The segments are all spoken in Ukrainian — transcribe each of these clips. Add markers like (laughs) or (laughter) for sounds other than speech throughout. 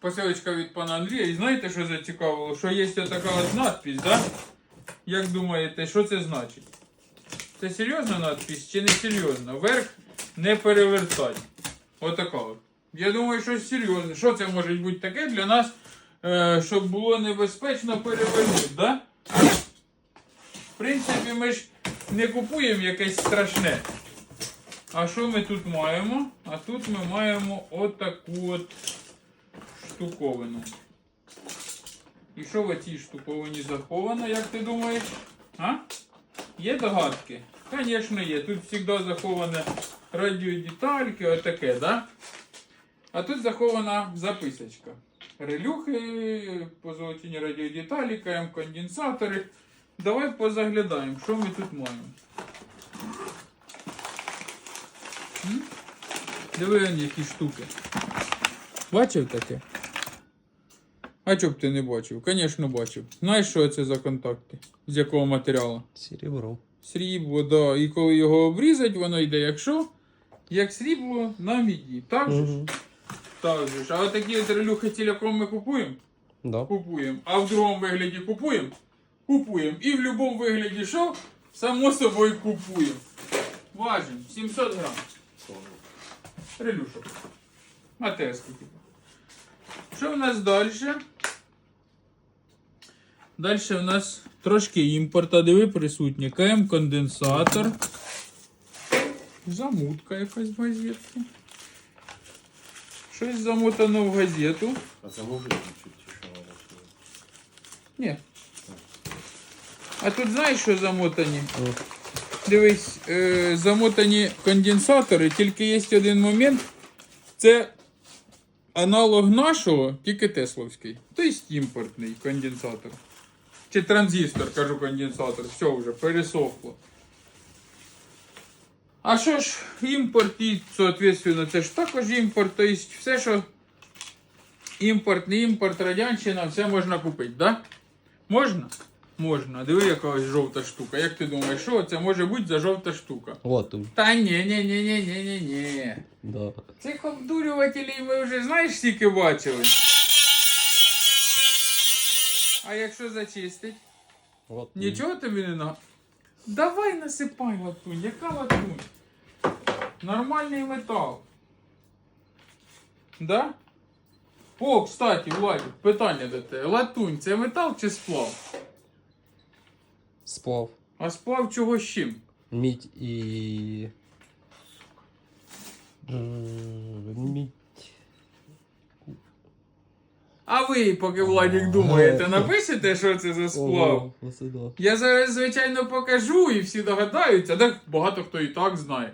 посилочка від пана Андрія. І знаєте, що зацікавило? Що є така надпись, да? Як думаєте, що це значить? Це серйозна надпись чи не серйозна? Верх не перевертать. Отака от. Я думаю, що серйозне. Що це може бути таке для нас, е, щоб було небезпечно перевернути, да? В принципі, ми ж не купуємо якесь страшне. А що ми тут маємо? А тут ми маємо отаку от штуковину. І що в цій штуковині заховано, як ти думаєш? А? Є догадки? Звісно, є. Тут завжди захована радіодетальки, отаке, да? А тут захована записочка. Релюхи, позолочені радіодеталі, КМ конденсатори. Давай позаглядаємо, що ми тут маємо. Диви, які штуки. Бачив таке? А чоб ти не бачив? Звісно, бачив. Знаєш, що це за контакти? З якого матеріалу? Серебро. Срібло, да. І коли його обрізать, воно йде як що? Як срібло на міді. Так же ж? Угу. Так же ж. А отакі от релюхи ціляком ми купуємо? Да. Купуємо. А в другому вигляді купуємо? Купуємо. І в будь-якому вигляді що? Само собою купуємо. Важимо. 700 грам. Релюшок. Те скільки? Що в нас далі? Далі в нас трошки імпорта, диви присутні. КМ конденсатор. Замутка якась в газетці. Щось замотано в газету. А це чуть тише Ні. А тут знаєш, що замотані? Дивись, е, замотані конденсатори, тільки є один момент. Це аналог нашого, тільки тесловський. Тобто імпортний конденсатор. Чи транзистор, кажу конденсатор. Все вже пересохло. А що ж, імпорт і, соответственно, це ж також імпорт. Тобто все, що імпорт, не імпорт, радянщина, все можна купити, да? Можна? Можна. Диви, яка ось жовта штука. Як ти думаєш, що це може бути за жовта штука? Вот. Та ні, ні, ні, ні, ні, ні, ні. Да. Цих обдурювателів ми вже знаєш скільки бачили. А якщо зачистить? Тут. Нічого тобі не на. Давай насипай латунь. Яка латунь? Нормальний метал. Да? О, кстати, Владик, питання до тебе. Латунь це метал чи сплав? Сплав. А сплав чого з чим? Мідь і. Мідь. А ви, поки Владик думаєте, напишете, що це за сплав? Да. Я зараз, звичайно, покажу і всі догадаються, так багато хто і так знає.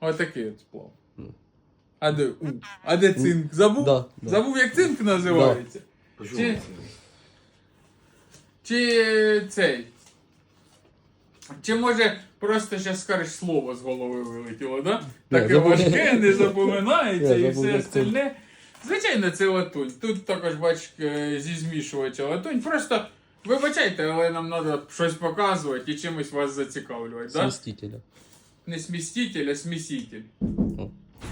Отакий от сплав. А де у? А де цинк? Забув? Да, да. Забув, як цинк називається? Чи- Чи цей? Чи може просто зараз скажеш слово з голови вилетіло, да? Таке важке, не запоминається і все остальне. Звичайно, це латунь. Тут також бач е, зі змішувача латунь. Просто вибачайте, але нам треба щось показувати і чимось вас зацікавлювати. Да? Смістителя. Не сміститель, а сміситель.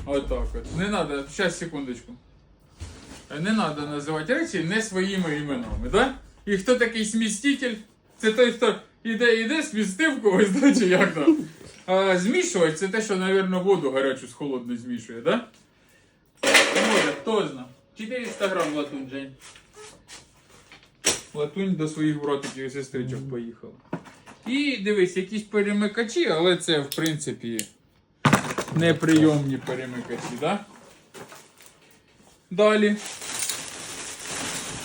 Отак от. Не треба, зараз секундочку. Не треба називати речі не своїми іменами, да? І хто такий сміститель? Це той, хто іде, іде, смістив когось, да, чи як там. А змішувати це те, що, мабуть, воду гарячу з холодною змішує, да? Може, хто зна. 400 грам латунь, Жень. Латунь до своїх братиків і сестричок поїхала. І дивись, якісь перемикачі, але це, в принципі, неприйомні перемикачі, да? Далі.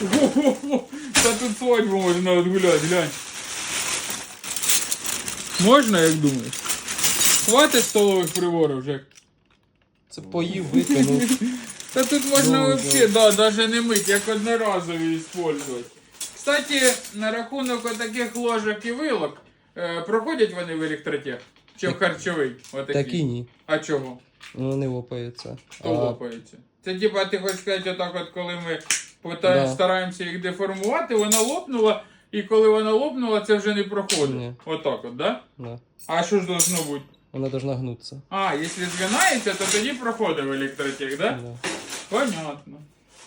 Ого-го! Та тут свадьбу можна відгуляти, глянь. Можна, як думаєш? Хватить столових приборів, Жек? Це поїв, викинув. (laughs) Та тут можна вообще, да, даже не мить, як одноразові использовать. Кстати, на рахунок таких ложок і вилок, е, проходять вони в електротех? Чи в харчовий? Отакі. Такі ні. А чого? Ну не лопається. Хто лопається? Це типа ти хочеш сказати, отак от коли ми пота- Да. стараємося їх деформувати, вона лопнула, і коли вона лопнула, це вже не проходить. Ні. Отак от, да? Да. А що ж должно бути? Вона должна гнутися. А, якщо згинається, то тоді проходить в електротех, да? Да. Понятно.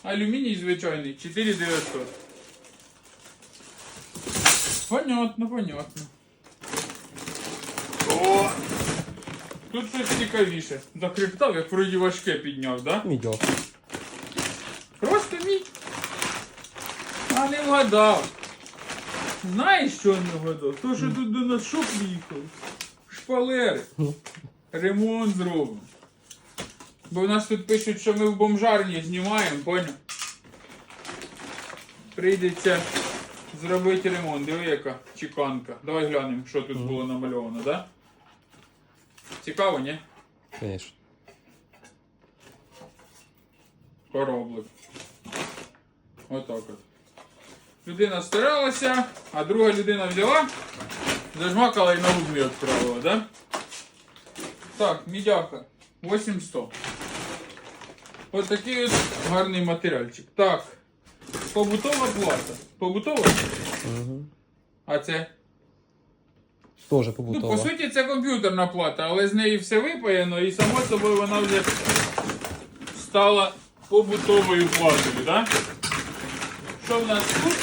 Алюміній звичайний 4900. Понятно, понятно. О! Тут щось цікавіше. Закриктав, як вроді важке підняв, да? Мідьок. Просто мідь. А не вгадав. Знаєш, що не вгадав? То, що тут до нас що приїхав? Шпалери. (laughs) Ремонт зробимо. Бо в нас тут пишуть, що ми в бомжарні знімаємо, поняв? Прийдеться зробити ремонт. Диви, яка чеканка. Давай глянемо, що тут було намальовано, да? Цікаво, ні? Звісно. Кораблик. Отак от. Людина старалася, а друга людина взяла, зажмакала і на лубні відправила, да? Так, мідяка. 800. Ось такий от гарний матеріальчик. Так. Побутова плата. Побутова? Угу. А це? Теж Ну, по суті, це комп'ютерна плата, але з неї все випаяно і само собою вона вже стала побутовою платою, да? Що в нас тут?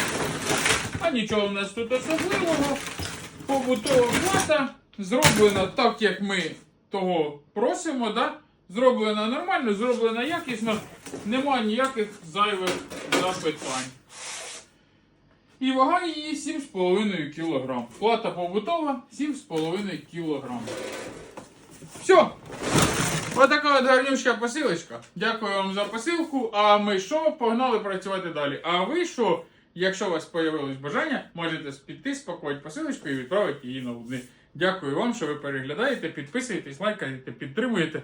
А нічого в нас тут особливого. Побутова плата зроблена так, як ми того просимо, да? Зроблена нормально, зроблена якісно, нема ніяких зайвих запитань. І вага її 7,5 кг. Плата побутова 7,5 кг. Все. Отака от гарнючка посилочка. Дякую вам за посилку. А ми що? Погнали працювати далі. А ви що? Якщо у вас появилось бажання, можете піти, спакувати посилочку і відправити її на Лубни. Дякую вам, що ви переглядаєте, підписуєтесь, лайкаєте, підтримуєте.